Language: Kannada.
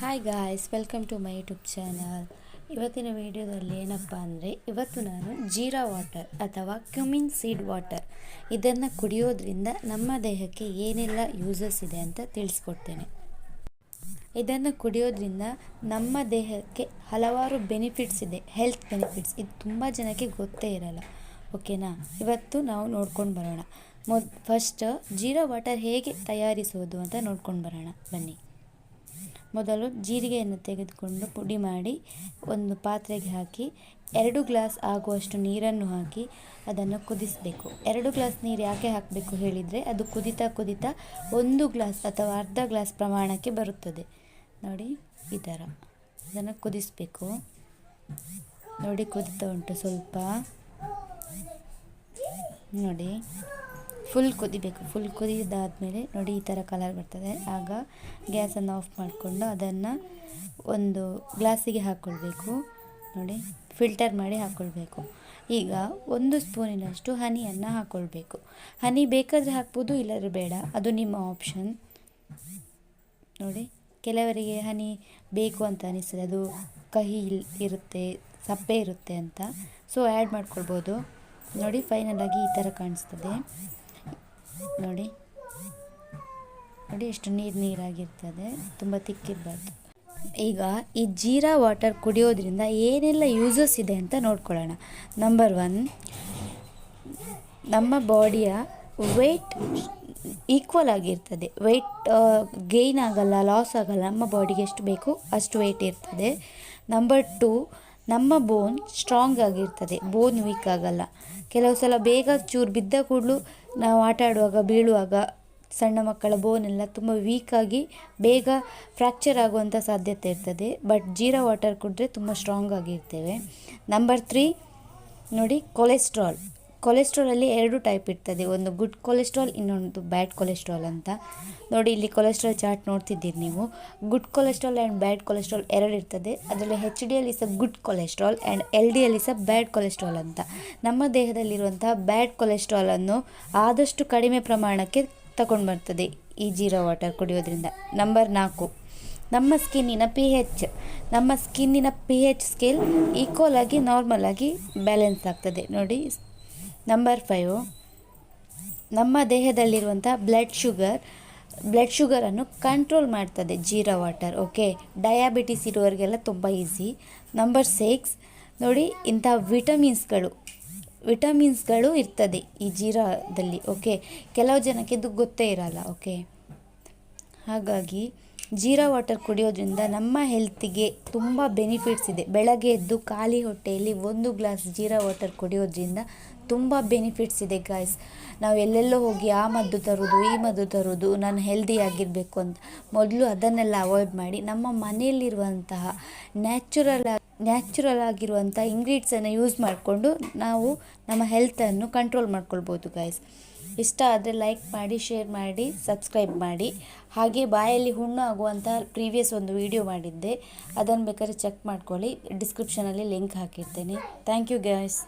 Hi guys welcome to my YouTube channel ಇವತ್ತಿನ ವಿಡಿಯೋದಲ್ಲಿ ಏನಪ್ಪ ಅಂದರೆ, ಇವತ್ತು ನಾನು ಜೀರಾ ವಾಟರ್ ಅಥವಾ ಕ್ಯುಮಿನ್ ಸೀಡ್ ವಾಟರ್ ಇದನ್ನು ಕುಡಿಯೋದ್ರಿಂದ ನಮ್ಮ ದೇಹಕ್ಕೆ ಏನೆಲ್ಲ ಯೂಸಸ್ ಇದೆ ಅಂತ ತಿಳಿಸ್ಕೊಡ್ತೇನೆ. ಇದನ್ನು ಕುಡಿಯೋದ್ರಿಂದ ನಮ್ಮ ದೇಹಕ್ಕೆ ಹಲವಾರು ಬೆನಿಫಿಟ್ಸ್ ಇದೆ ಹೆಲ್ತ್ ಬೆನಿಫಿಟ್ಸ್ ಇದು ತುಂಬ ಜನಕ್ಕೆ ಗೊತ್ತೇ ಇರಲ್ಲ ಓಕೆನಾ ಇವತ್ತು ನಾವು ನೋಡ್ಕೊಂಡು ಬರೋಣ. ಮೊದ್ ಫಸ್ಟ್ ಜೀರಾ ವಾಟರ್ ಹೇಗೆ ತಯಾರಿಸೋದು ಅಂತ ನೋಡ್ಕೊಂಡು ಬರೋಣ. ಬನ್ನಿ. ಮೊದಲು ಜೀರಿಗೆಯನ್ನು ತೆಗೆದುಕೊಂಡು ಪುಡಿ ಮಾಡಿ ಒಂದು ಪಾತ್ರೆಗೆ ಹಾಕಿ, ಎರಡು ಗ್ಲಾಸ್ ಆಗುವಷ್ಟು ನೀರನ್ನು ಹಾಕಿ ಅದನ್ನು ಕುದಿಸಬೇಕು. ಎರಡು ಗ್ಲಾಸ್ ನೀರು ಯಾಕೆ ಹಾಕಬೇಕು ಹೇಳಿದರೆ, ಅದು ಕುದಿತಾ ಕುದಿತಾ ಒಂದು ಗ್ಲಾಸ್ ಅಥವಾ ಅರ್ಧ ಗ್ಲಾಸ್ ಪ್ರಮಾಣಕ್ಕೆ ಬರುತ್ತದೆ. ನೋಡಿ, ಈ ಥರ. ಅದನ್ನು ಕುದಿಸಬೇಕು. ನೋಡಿ, ಕುದಿತಾ ಉಂಟು ಸ್ವಲ್ಪ. ನೋಡಿ. ಫುಲ್ ಕುದಿಬೇಕು ಫುಲ್ ಕುದಿದಾದಮೇಲೆ ನೋಡಿ ಈ ಥರ ಕಲರ್ ಬರ್ತದೆ. ಆಗ ಗ್ಯಾಸನ್ನು ಆಫ್ ಮಾಡಿಕೊಂಡು ಅದನ್ನು ಒಂದು ಗ್ಲಾಸಿಗೆ ಹಾಕ್ಕೊಳ್ಬೇಕು ನೋಡಿ ಫಿಲ್ಟರ್ ಮಾಡಿ ಹಾಕ್ಕೊಳ್ಬೇಕು ಈಗ ಒಂದು ಸ್ಪೂನಿನಷ್ಟು ಹನಿಯನ್ನು ಹಾಕ್ಕೊಳ್ಬೇಕು ಹನಿ ಬೇಕಾದರೆ ಹಾಕ್ಬೋದು, ಇಲ್ಲದ್ರೆ ಬೇಡ. ಅದು ನಿಮ್ಮ ಆಪ್ಷನ್ ನೋಡಿ, ಕೆಲವರಿಗೆ ಹನಿ ಬೇಕು ಅಂತ ಅನಿಸ್ತದೆ. ಅದು ಕಹಿ ಇರುತ್ತೆ, ಸಪ್ಪೆ ಇರುತ್ತೆ ಅಂತ. ಸೊ ಆ್ಯಡ್ ಮಾಡ್ಕೊಳ್ಬೋದು. ನೋಡಿ ಫೈನಲಾಗಿ ಈ ಥರ ಕಾಣಿಸ್ತದೆ. ನೋಡಿ. ನೋಡಿ ಎಷ್ಟು ನೀರು ನೀರಾಗಿರ್ತದೆ. ತುಂಬ ತಿಕ್ಕಿರಬಾರ್ದು. ಈಗ ಈ ಜೀರಾ ವಾಟರ್ ಕುಡಿಯೋದ್ರಿಂದ ಏನೆಲ್ಲ ಯೂಸಸ್ ಇದೆ ಅಂತ ನೋಡ್ಕೊಳ್ಳೋಣ. ನಂಬರ್ ಒನ್ ನಮ್ಮ ಬಾಡಿಯ ವೆಯ್ಟ್ ಈಕ್ವಲ್ ಆಗಿರ್ತದೆ. ವೆಯ್ಟ್ ಗೇಯ್ನ್ ಆಗಲ್ಲ ಲಾಸ್ ಆಗಲ್ಲ, ನಮ್ಮ ಬಾಡಿಗೆ ಎಷ್ಟು ಬೇಕು ಅಷ್ಟು ವೆಯ್ಟ್ ಇರ್ತದೆ. ನಂಬರ್ ಟು ನಮ್ಮ ಬೋನ್ ಸ್ಟ್ರಾಂಗ್ ಆಗಿರ್ತದೆ. ಬೋನ್ ವೀಕ್ ಆಗಲ್ಲ. ಕೆಲವು ಸಲ ಬೇಗ ಚೂರು ಬಿದ್ದ ಕೂಡಲೂ ನಾವು ಆಟ ಆಡುವಾಗ, ಬೀಳುವಾಗ ಸಣ್ಣ ಮಕ್ಕಳ ಬೋನೆಲ್ಲ ತುಂಬ ವೀಕಾಗಿ ಬೇಗ ಫ್ರ್ಯಾಕ್ಚರ್ ಆಗುವಂಥ ಸಾಧ್ಯತೆ ಇರ್ತದೆ. ಬಟ್ ಜೀರಾ ವಾಟರ್ ಕುಡಿದ್ರೆ ತುಂಬ ಸ್ಟ್ರಾಂಗ್ ಆಗಿರ್ತೇವೆ. ನಂಬರ್ ತ್ರೀ ನೋಡಿ ಕೊಲೆಸ್ಟ್ರಾಲ್ ಕೊಲೆಸ್ಟ್ರಾಲಲ್ಲಿ ಎರಡು ಟೈಪ್ ಇರ್ತದೆ. ಒಂದು ಗುಡ್ ಕೊಲೆಸ್ಟ್ರಾಲ್, ಇನ್ನೊಂದು ಬ್ಯಾಡ್ ಕೊಲೆಸ್ಟ್ರಾಲ್ ಅಂತ. ನೋಡಿ, ಇಲ್ಲಿ ಕೊಲೆಸ್ಟ್ರಾಲ್ ಚಾರ್ಟ್ ನೋಡ್ತಿದ್ದೀರಿ ನೀವು. Good cholesterol and bad cholesterol ಎರಡು ಇರ್ತದೆ. ಅದರಲ್ಲಿ H D L is a good cholesterol and L D L is a bad cholesterol ಅಂತ. ನಮ್ಮ ದೇಹದಲ್ಲಿರುವಂತಹ ಬ್ಯಾಡ್ ಕೊಲೆಸ್ಟ್ರಾಲನ್ನು ಆದಷ್ಟು ಕಡಿಮೆ ಪ್ರಮಾಣಕ್ಕೆ ತಗೊಂಡು ಬರ್ತದೆ ಈ ಜೀರೋ ವಾಟರ್ ಕುಡಿಯೋದ್ರಿಂದ. ನಂಬರ್ ನಾಲ್ಕು. ನಮ್ಮ ಸ್ಕಿನ್ನಿನ ಪಿ ಹೆಚ್ ನಮ್ಮ ಸ್ಕಿನ್ನಿನ ಪಿ ಹೆಚ್ ಸ್ಕೇಲ್ ಈಕ್ವಲ್ ಆಗಿ ನಾರ್ಮಲ್ ಆಗಿ ಬ್ಯಾಲೆನ್ಸ್ ಆಗ್ತದೆ. ನೋಡಿ ನಂಬರ್ ಫೈವ್ ನಮ್ಮ ದೇಹದಲ್ಲಿರುವಂಥ ಬ್ಲಡ್ ಶುಗರ್ ಬ್ಲಡ್ ಶುಗರನ್ನು ಕಂಟ್ರೋಲ್ ಮಾಡ್ತದೆ ಜೀರಾ ವಾಟರ್ ಓಕೆ ಡಯಾಬಿಟಿಸ್ ಇರುವವರಿಗೆಲ್ಲ ತುಂಬ ಈಸಿ ನಂಬರ್ ಸಿಕ್ಸ್ ನೋಡಿ ಇಂಥ ವಿಟಮಿನ್ಸ್ಗಳು ವಿಟಮಿನ್ಸ್ಗಳು ಇರ್ತದೆ ಈ ಜೀರಾದಲ್ಲಿ ಓಕೆ ಕೆಲವು ಜನಕ್ಕೆ ಇದು ಗೊತ್ತೇ ಇರಲ್ಲ ಓಕೆ ಹಾಗಾಗಿ ಜೀರಾ ವಾಟರ್ ಕುಡಿಯೋದ್ರಿಂದ ನಮ್ಮ ಹೆಲ್ತಿಗೆ ತುಂಬ ಬೆನಿಫಿಟ್ಸ್ ಇದೆ. ಬೆಳಗ್ಗೆ ಎದ್ದು ಖಾಲಿ ಹೊಟ್ಟೆಯಲ್ಲಿ ಒಂದು ಗ್ಲಾಸ್ ಜೀರಾ ವಾಟರ್ ಕುಡಿಯೋದ್ರಿಂದ ತುಂಬ ಬೆನಿಫಿಟ್ಸ್ ಇದೆ ಗಾಯ್ಸ್ ನಾವು ಎಲ್ಲೆಲ್ಲೋ ಹೋಗಿ ಆ ಮದ್ದು ತರೋದು, ಈ ಮದ್ದು ತರೋದು, ನಾನು ಹೆಲ್ದಿ ಆಗಿರಬೇಕು ಅಂತ ಮೊದಲು ಅದನ್ನೆಲ್ಲ ಅವಾಯ್ಡ್ ಮಾಡಿ ನಮ್ಮ ಮನೆಯಲ್ಲಿರುವಂತಹ ನ್ಯಾಚುರಲ್ ನ್ಯಾಚುರಲ್ ಆಗಿರುವಂಥ ಇಂಗ್ರೀಡ್ಸನ್ನು ಯೂಸ್ ಮಾಡಿಕೊಂಡು ನಾವು ನಮ್ಮ ಹೆಲ್ತನ್ನು ಕಂಟ್ರೋಲ್ ಮಾಡ್ಕೊಳ್ಬೋದು ಗಾಯ್ಸ್ ಇಷ್ಟ ಆದರೆ ಲೈಕ್ ಮಾಡಿ ಶೇರ್ ಮಾಡಿ ಸಬ್ಸ್ಕ್ರೈಬ್ ಮಾಡಿ. ಹಾಗೆ ಬಾಯಲ್ಲಿ ಹುಣ್ಣು ಆಗುವಂಥ ಪ್ರೀವಿಯಸ್ ಒಂದು ವಿಡಿಯೋ ಮಾಡಿದ್ದೆ. ಅದನ್ನು ಬೇಕಾದ್ರೆ ಚೆಕ್ ಮಾಡ್ಕೊಳ್ಳಿ. ಡಿಸ್ಕ್ರಿಪ್ಷನಲ್ಲಿ ಲಿಂಕ್ ಹಾಕಿರ್ತೇನೆ. Thank you guys